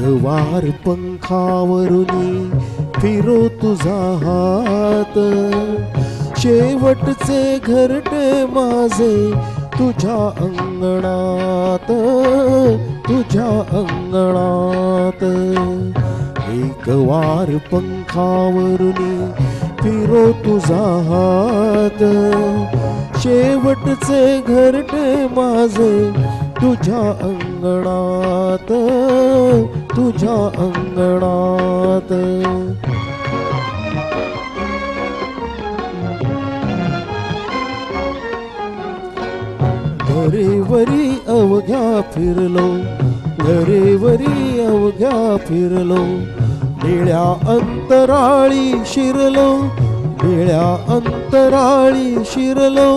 गवार वार पंखावरुनी फिरो तुझा हात. शेवटचे घरटे माझे तुझ्या अंगणात तुझ्या अंगणात. एक वार पंखावरुनी फिरो तुझा हात. शेवटचे घरटे माझे तुझ्या अंगणात. तुझ्या अंगणात. घरेवरी अवघ्या फिरलो घरेवरी अवघ्या फिरलो निळ्या अंतराळी शिरलो निळ्या अंतराळी शिरलो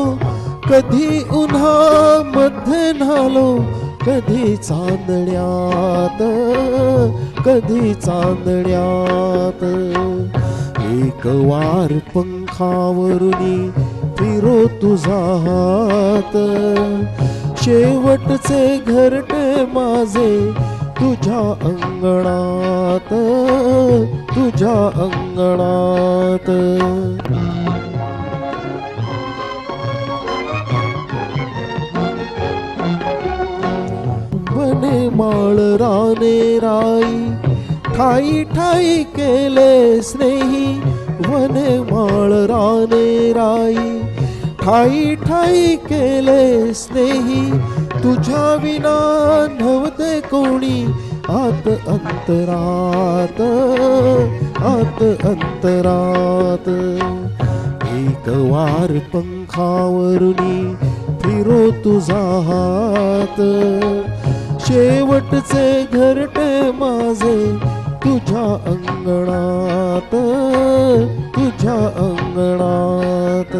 कधी उन्हा मध्ये नालो कधी चांदण्यात. कधी चांदण्यात? एक वार पंखावरुनी फिरो तुझा हात. शेवटचे घरटे माझे तुझ्या अंगणात तुझ्या अंगणात. माळ राने राई ठाई ठाई केले स्नेही वने माळ राने राई. ठाई ठाई केले स्नेही तुझ्या विना नव्हते कोणी. आत अंतरात आत अंतरात. एक वार पंखावरुनी फिरो तुझा हात. शेवटचे घरटे माझे तुझ्या अंगणात तुझ्या अंगणात.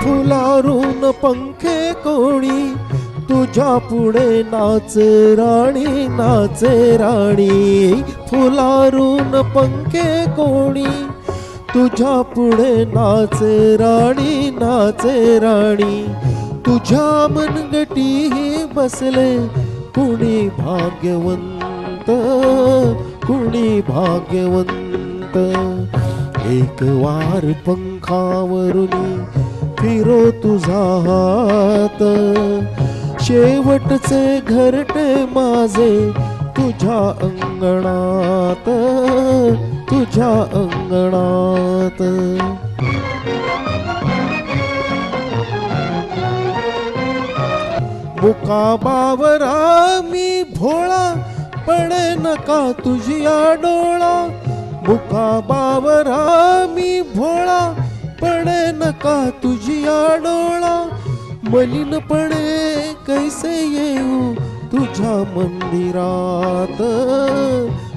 फुलारून पंखे कोणी तुझ्या पुढे नाच राणी नाच राणी. फुलारून पंखे कोणी तुझ्या पुढे नाचे राणी नाचे राणी. तुझ्या मनगटी बसले कुणी भाग्यवंत कुणी भाग्यवंत. एक वार पंखावरून फिरो तुझा हात. शेवटचे घरटे माझे तुझ्या अंगणात. तुझ्या अंगणात. मुकामावरा मी भोळा पण नका तुझ्या डोळा मुकामावरा मी भोळा पण नका तुझ्या डोळा मलिनपणे कैसे येऊ तुझ्या मंदिरात?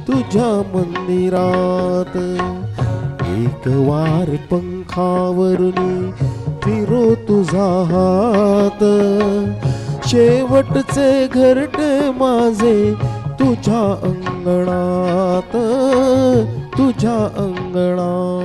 तुझ्या मंदिरात. एक वार पंखावरून फिरो तुझा हात. शेवटचे घरटे माझे तुझ्या अंगणात. तुझ्या अंगणात.